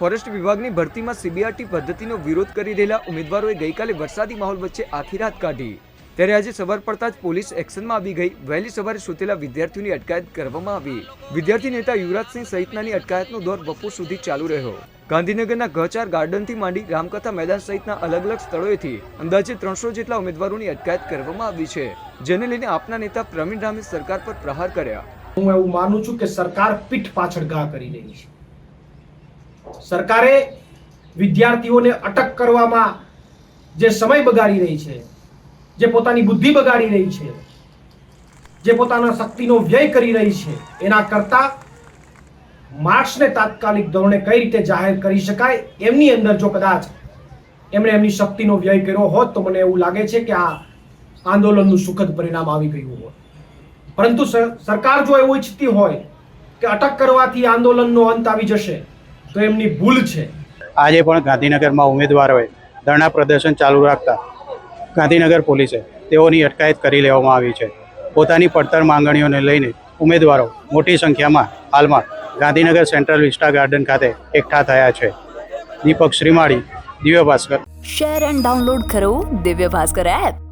Forest વિભાગની ભરતીમાં CBRT પદ્ધતિનો વિરોધ કરી રહેલા ઉમેદવારોએ ગઈકાલે વરસાદી માહોલ વચ્ચે આખી રાત કાઢી. ત્યારે આજે સવાર પડતા જ પોલીસ એક્શનમાં આવી ગઈ. વહેલી સવારે સુતેલા વિદ્યાર્થીઓની અટકાયત કરવામાં આવી. વિદ્યાર્થી નેતા યુવરાજસિંહ સહિતનાની અટકાયતનો દોર બપોર સુધી ચાલુ રહ્યો. ગાંધીનગરના ગચાર ગાર્ડનથી માંડી રામકથા મેદાન સહિતના અલગ અલગ સ્થળોએથી અંદાજે ત્રણસો જેટલા ઉમેદવારોની અટકાયત કરવામાં આવી છે, જેને લઈને આપના નેતા પ્રવીણ રામે સરકાર પર પ્રહાર કર્યા. હું એવું માનું છું કે સરકાર પીઠ પાછળ ગા કરી રહી છે. સરકારે વિદ્યાર્થીઓને અટક કરવામાં જે સમય બગાડી રહી છે, જે પોતાની બુદ્ધિ બગાડી રહી છે, જે પોતાના શક્તિનો વ્યય કરી રહી છે, એના કરતા માર્ક્સને તાત્કાલિક ધોરણે કઈ રીતે જાહેર કરી શકાય, એમની અંદર જો કદાચ એમણે એમની શક્તિનો વ્યય કર્યો હોત, તો મને એવું લાગે છે કે આ આંદોલનનું સુખદ પરિણામ આવી ગયું હોત. પરંતુ સર- સરકાર જો એવું ઈચ્છતી હોય કે અટક કરવાથી આંદોલનનો અંત આવી જશે તો એમની ભૂલ છે. આજે પણ ગાંધીનગરમાં ઉમેદવારોએ ધરણા પ્રદર્શન ચાલુ રાખતા ગાંધીનગર પોલીસે તેઓની અટકાયત કરી લેવામાં આવી છે. પોતાની પડતર માંગણીઓને લઈને ઉમેદવારો મોટી સંખ્યામાં હાલમાં ગાંધીનગર સેન્ટ્રલ વિસ્ટા ગાર્ડન ખાતે એકઠા થયા છે. દીપક Shrimali Divya Bhaskar share and download કરો દિવ્ય ભાસ્કર એપ.